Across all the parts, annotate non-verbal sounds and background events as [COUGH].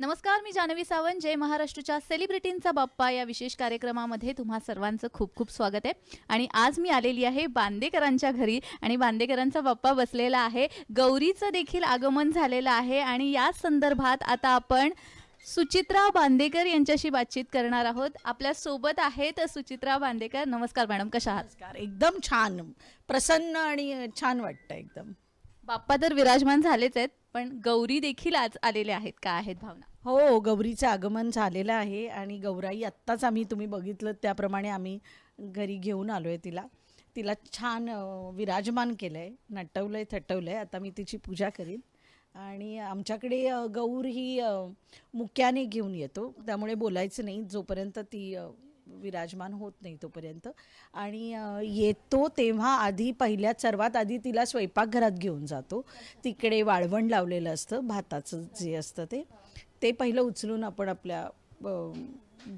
नमस्कार मी जानवी सावंत. जय महाराष्ट्राच्या सेलिब्रिटींचा बाप्पा या विशेष कार्यक्रमामध्ये तुम्हा सर्वांचं खूप खूप स्वागत आहे. आणि आज मी आलेली आहे बांदेकरांच्या घरी आणि बांदेकरांचा बाप्पा बसलेला आहे. गौरीचं देखील आगमन झालेलं आहे आणि याच संदर्भात आता आपण सुचित्रा बांदेकर यांच्याशी बातचीत करणार आहोत. आपल्यासोबत आहेत सुचित्रा बांदेकर. नमस्कार मॅडम कशा आहात? नमस्कार एकदम छान. प्रसन्न आणि छान वाटतं एकदम. बाप्पा तर विराजमान झालेच आहेत. पण गौरी देखील आज आलेल्या आहेत. का आहेत भावना? हो गौरीचं आगमन झालेलं आहे आणि गौराई आत्ताच आम्ही तुम्ही बघितलं त्याप्रमाणे आम्ही घरी घेऊन आलो आहे तिला. तिला छान विराजमान केलं आहे नटवलं आहे थटवलं आहे आता मी तिची पूजा करीन. आणि आमच्याकडे गौर ही मुक्याने घेऊन येतो. त्यामुळे बोलायचं नाही. जोपर्यंत ती विराजमान होत नाही तोपर्यंत. आणि येतो तेव्हा आधी पहिल्यात सर्वात आधी तिला स्वयंपाकघरात घेऊन जातो. तिकडे वाळवण लावलेलं असतं भाताचं जे असतं ते. ते पहिलं उचलून आपण आपल्या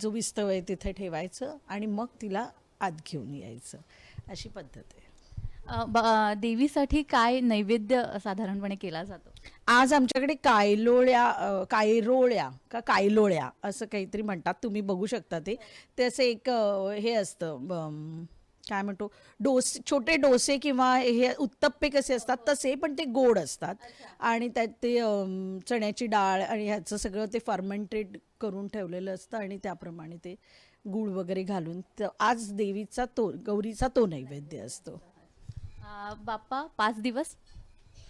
जो विस्तव आहे तिथे ठेवायचं आणि मग तिला आत घेऊन यायचं. अशी पद्धत आहे. बा देवीसाठी काय नैवेद्य साधारणपणे केला जातो? आज आमच्याकडे कायलोळ्या कायरोळ्या का कायलोळ्या असं काहीतरी म्हणतात. तुम्ही बघू शकता ते. ते एक हे असतं काय म्हणतो? डोसे छोटे डोसे किंवा हे उत्तप्पे कसे असतात तसे पण ते गोड असतात. आणि त्यात ते चण्याची डाळ आणि ह्याचं सगळं ते फर्मेंटेड करून ठेवलेलं असतं आणि त्याप्रमाणे ते गूळ वगैरे घालून आज देवीचा तो गौरीचा तो नैवेद्य असतो. बाप्पा पाच दिवस?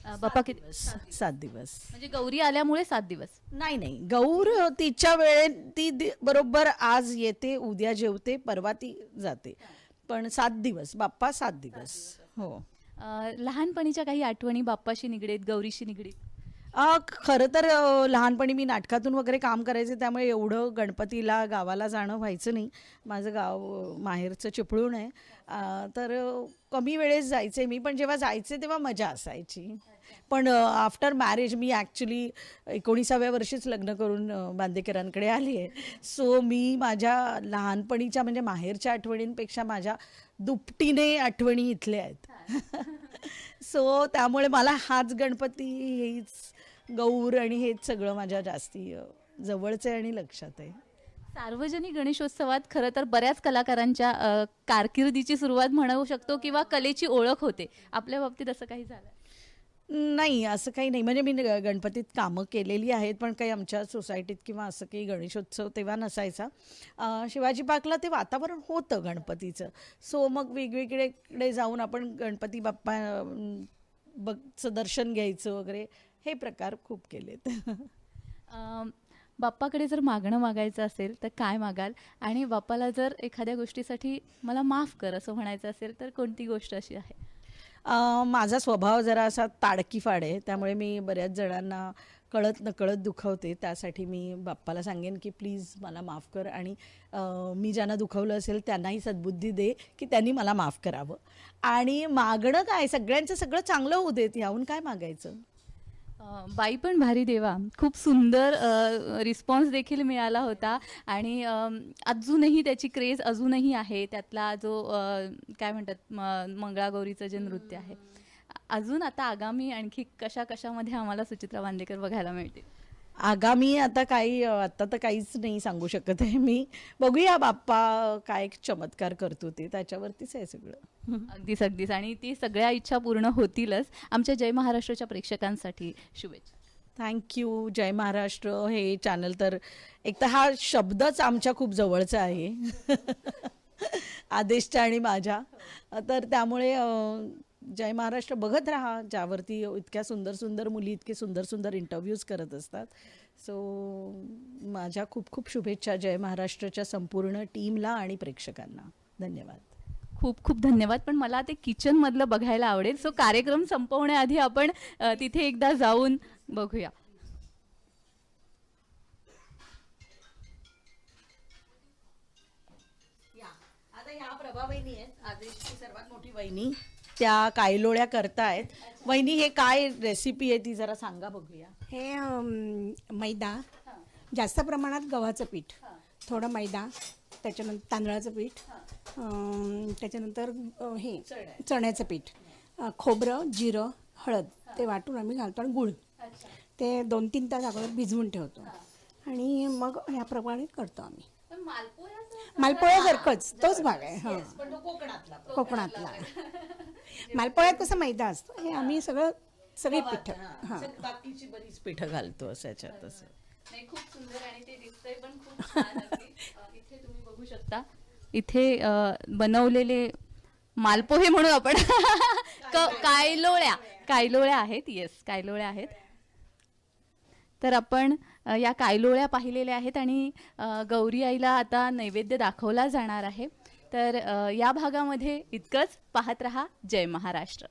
अ, बाप्पा किती? दिवस. सात दिवस. म्हणजे गौरी आल्यामुळे सात दिवस. नाही नाही. गौर तिच्या वेळे ती दि- बरोबर आज येते उद्या जेवते परवा ती जाते. पण सात दिवस. बाप्पा सात दिवस. हो अ, लहानपणीच्या काही आठवणी बाप्पाशी निगडीत गौरीशी निगडीत? खरं तर अ, लहानपणी मी नाटकातून वगैरे काम करायचे त्यामुळे एवढं गणपतीला गावाला जाणं व्हायचं नाही. माझं गाव अ, माहेरचं चिपळूण आहे. अ, तर अ, कमी वेळेस जायचे मी पण जेव्हा जायचे तेव्हा मजा असायची. पण आफ्टर मॅरेज मी ॲक्च्युली एकोणीसाव्या वर्षीच लग्न करून अ, बांदेकरांकडे आली आहे. सो मी माझ्या लहानपणीच्या म्हणजे माहेरच्या आठवणींपेक्षा माझ्या दुपटीने आठवणी इथल्या आहेत. सो त्यामुळे मला हाच गणपती हेच गौर आणि हेच सगळं माझ्या जास्ती जवळचं आहे आणि लक्षात आहे. सार्वजनिक गणेशोत्सवात खरं तर बऱ्याच कलाकारांच्या कारकिर्दीची सुरुवात म्हणू शकतो किंवा कलेची ओळख होते. आपल्या बाबतीत असं काही झालं नाही असं काही नाही. म्हणजे मी ग- गणपतीत कामं केलेली आहेत पण काही आमच्या सोसायटीत किंवा असं काही गणेशोत्सव तेव्हा नसायचा. शिवाजी पार्कला ते वातावरण होतं गणपतीचं. सो मग वेगवेगळेकडे जाऊन आपण गणपती बाप्पा अं, बघचं दर्शन घ्यायचं वगैरे हे प्रकार खूप केलेत. [LAUGHS] बाप्पाकडे जर मागणं मागायचं असेल तर काय मागाल? आणि बाप्पाला जर एखाद्या गोष्टीसाठी मला माफ कर असं म्हणायचं असेल तर कोणती गोष्ट अशी आहे? माझा स्वभाव जरा असा ताडकीफाड आहे. त्यामुळे मी बऱ्याच जणांना कळत नकळत दुखवते. त्यासाठी मी बाप्पाला सांगेन की प्लीज मला माफ कर आणि मी ज्यांना दुखवलं असेल त्यांनाही सद्बुद्धी दे की त्यांनी मला माफ करावं. आणि मागणं काय? सगळ्यांचं सगळं चांगलं होऊ देत. याहून काय मागायचं? बाई पण भारी देवा. खूप सुंदर रिस्पॉन्स देखील मिळाला होता. आणि अजूनही त्याची क्रेज अजूनही आहे. त्यातला जो काय म्हणतात म- मंगळागौरीचं जे नृत्य आहे. अजून आता आगामी आणखी कशा कशामध्ये आम्हाला सुचित्रा बांदेकर बघायला मिळतील? आगामी आता काही आता तर काहीच नाही सांगू शकत आहे मी. बघूया बाप्पा काय चमत्कार करतो ते. त्याच्यावरतीच आहे सगळं. अगदीच अगदीच. आणि ती सगळ्या इच्छा पूर्ण होतीलच. आमच्या जय महाराष्ट्राच्या प्रेक्षकांसाठी शुभेच्छा. थँक्यू जय महाराष्ट्र. हे चॅनल तर एक तर हा शब्दच आमच्या खूप जवळचा आहे. [LAUGHS] आदेशच्या आणि माझ्या. तर त्यामुळे जय महाराष्ट्र बघत राहा ज्यावरती इतक्या सुंदर सुंदर मुली इतके सुंदर सुंदर इंटरव्ह्यूज करत असतात. सो माझ्या खूप खूप शुभेच्छा जय महाराष्ट्राच्या संपूर्ण टीमला आणि प्रेक्षकांना. धन्यवाद. खूप खूप धन्यवाद. पण मला ते किचन मधलं बघायला आवडेल. सो कार्यक्रम संपवण्याआधी आपण तिथे एकदा जाऊन बघूया. आता या प्रभा वहिनी आहेत. आदेशची सर्वात मोठी वहिनी. त्या कायलोळ्या करतायत. वहिनी हे काय रेसिपी आहे ती जरा सांगा बघूया. हे अम, मैदा. जास्त प्रमाणात गव्हाचं पीठ. थोडं मैदा त्याच्यानंतर तांदळाचं पीठ अम, त्याच्यानंतर अ, हे चण्याचं पीठ. अ, खोबरं जिरं हळद ते वाटून आम्ही घालतो आणि गुळ. ते दोन तीन तास अगोदर भिजवून ठेवतो. आणि मग ह्याप्रमाणे करतो आम्ही. मालपोळ्यासारखंच तोच भाग आहे हां. पण तो कोकणातला. कोकणातला. मालपोळ्यात कसं मैदा असतो? हे आम्ही सगळं सगळी पिठ. हां. बाकीची बरीच पिठं घालतो असं याच्यात असं नाही खूप सुंदर आणि ते दिसतंय पण खूप छान अगदी. [LAUGHS] अ, इथे तुम्ही बघू शकता. इथे अ, बनवलेले मालपोहे म्हणू आपण [LAUGHS] क- कायलोळ्या. कायलोळ्या आहेत येस कायलोळ्या आहेत. तर आपण अ, या कायलोळ्या पाहिलेल्या आहेत आणि अ, गौरी आईला आता नैवेद्य दाखवला जाणार आहे. तर या भागामध्ये इतकंच. पाहत रहा जय महाराष्ट्र.